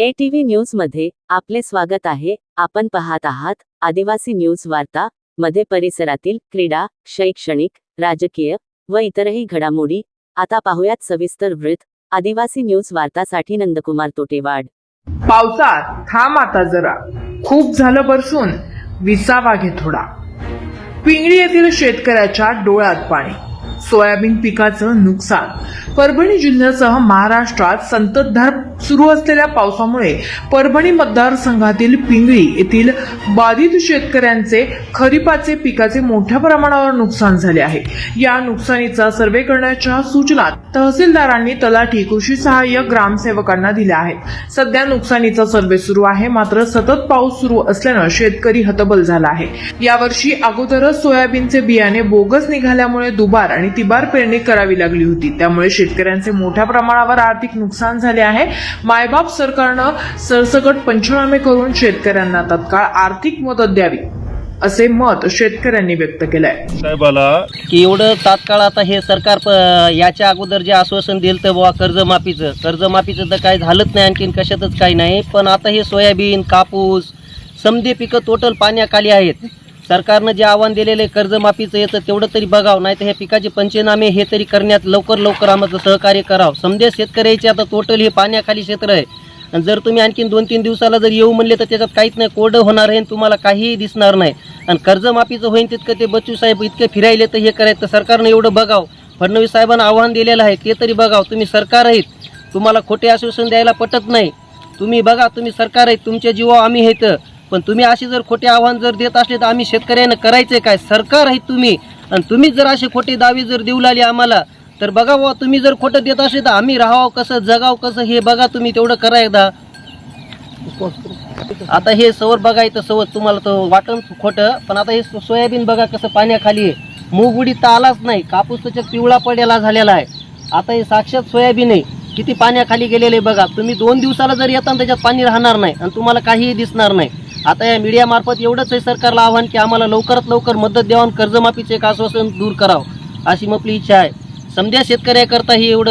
ए TV न्यूजमध्ये आपले स्वागत आहे. आपण पाहत आहात आदिवासी न्यूज वार्ता मध्ये परिसरातील क्रीडा शैक्षणिक राजकीय व इतरही घडामोडी. आता पाहुयात सविस्तर वृत्त. आदिवासी न्यूज वार्तासाठी नंदकुमार तोटेवाड. पावसात थांब आता जरा. खूप झालं बरसून. विसावा घे थोडा. पिंगळी येथील शेतकऱ्याच्या डोळ्यात पाणी. सोयाबीन पिकाचं नुकसान. परभणी जिल्ह्यासह महाराष्ट्रात संततधार सुरू असलेल्या पावसामुळे परभणी मतदारसंघातील पिंगळी येथील बाधित शेतकऱ्यांचे खरीपाचे पिकाचे मोठ्या प्रमाणावर नुकसान झाले आहे. या नुकसानीचा सर्वे करण्याच्या सूचना तहसीलदारांनी तलाठी कृषी सहाय्यक ग्रामसेवकांना दिल्या आहेत. सध्या नुकसानीचा सर्वे सुरू आहे मात्र सतत पाऊस सुरू असल्यानं शेतकरी हतबल झाला आहे. यावर्षी अगोदरच सोयाबीनचे बियाणे बोगस निघाल्यामुळे दुबार आणि तिबार पेरणी करावी लागली होती. त्यामुळे शेतकऱ्यांचे मोठ्या प्रमाणावर आर्थिक नुकसान झाले आहे. मायबाप सरकारनं सरसकट पंचनामे करून शेतकऱ्यांना तत्काळ आर्थिक मदत द्यावी असे मत शेतकऱ्यांनी व्यक्त केलंय. साहेबाला की एवढं तात्काळ आता हे सरकार प- याच्या अगोदर जे आश्वासन दिलं तर बुवा कर्जमाफीचं कर्जमाफीचं तर काही झालंच नाही आणखीन कशातच काही नाही. पण आता हे सोयाबीन कापूस समधे पिकं टोटल पाण्याखाली आहेत. सरकारनं जे आव्हान दिलेलं आहे कर्जमाफीचं येतं तेवढं तरी बघावं नाही तर हे पिकाचे पंचनामे हे तरी करण्यात लवकर लवकर आम्हाला सहकार्य करावं. समजे शेतकऱ्याचे आता टोटल हे पाण्याखाली क्षेत्र आहे. आणि जर तुम्ही आणखीन दोन तीन दिवसाला जर येऊ म्हणले तर त्याच्यात काहीच नाही कोरडं होणार आहे आणि तुम्हाला काहीही दिसणार नाही. आणि कर्जमाफीचं होईन तितकं ते बच्चू साहेब इतके फिरायले तर हे करायचं तर सरकारनं एवढं बघावं. फडणवीस साहेबांना आव्हान दिलेलं आहे ते तरी बघावं. तुम्ही सरकार आहेत तुम्हाला खोटे आश्वासन द्यायला पटत नाही. तुम्ही बघा तुम्ही सरकार आहेत तुमच्या जीवा आम्ही आहेत पण तुम्ही असे जर खोटे आव्हान जर देत असले तर आम्ही शेतकऱ्यांना करायचे काय? सरकार आहेत तुम्ही. आणि तुम्हीच जर असे खोटे दावे जर देऊ लागले आम्हाला तर बघा वा तुम्ही जर खोटं देत असले तर आम्ही राहावं कसं जगावं कसं हे बघा तुम्ही तेवढं करा एकदा. आता हे सवर बघायचं सवर तुम्हाला तर वाटण खोटं पण आता हे सोयाबीन बघा कसं पाण्याखाली आहे. मूग उडीद तर आलाच नाही कापूस त्याच्यात पिवळा पडेला झालेला आहे. आता हे साक्षात सोयाबीन आहे. किती पाण्याखाली गेलेले आहे बघा. तुम्ही दोन दिवसाला जर येता त्याच्यात पाणी राहणार नाही आणि तुम्हाला काहीही दिसणार नाही. आता या मीडियामार्फत एवढंच आहे सरकारला आव्हान की आम्हाला लवकरात लवकर मदत द्यावं कर्जमाफीचे एक आश्वासन दूर करावं अशी आपली इच्छा आहे. समजा शेतकऱ्याकरता ही एवढं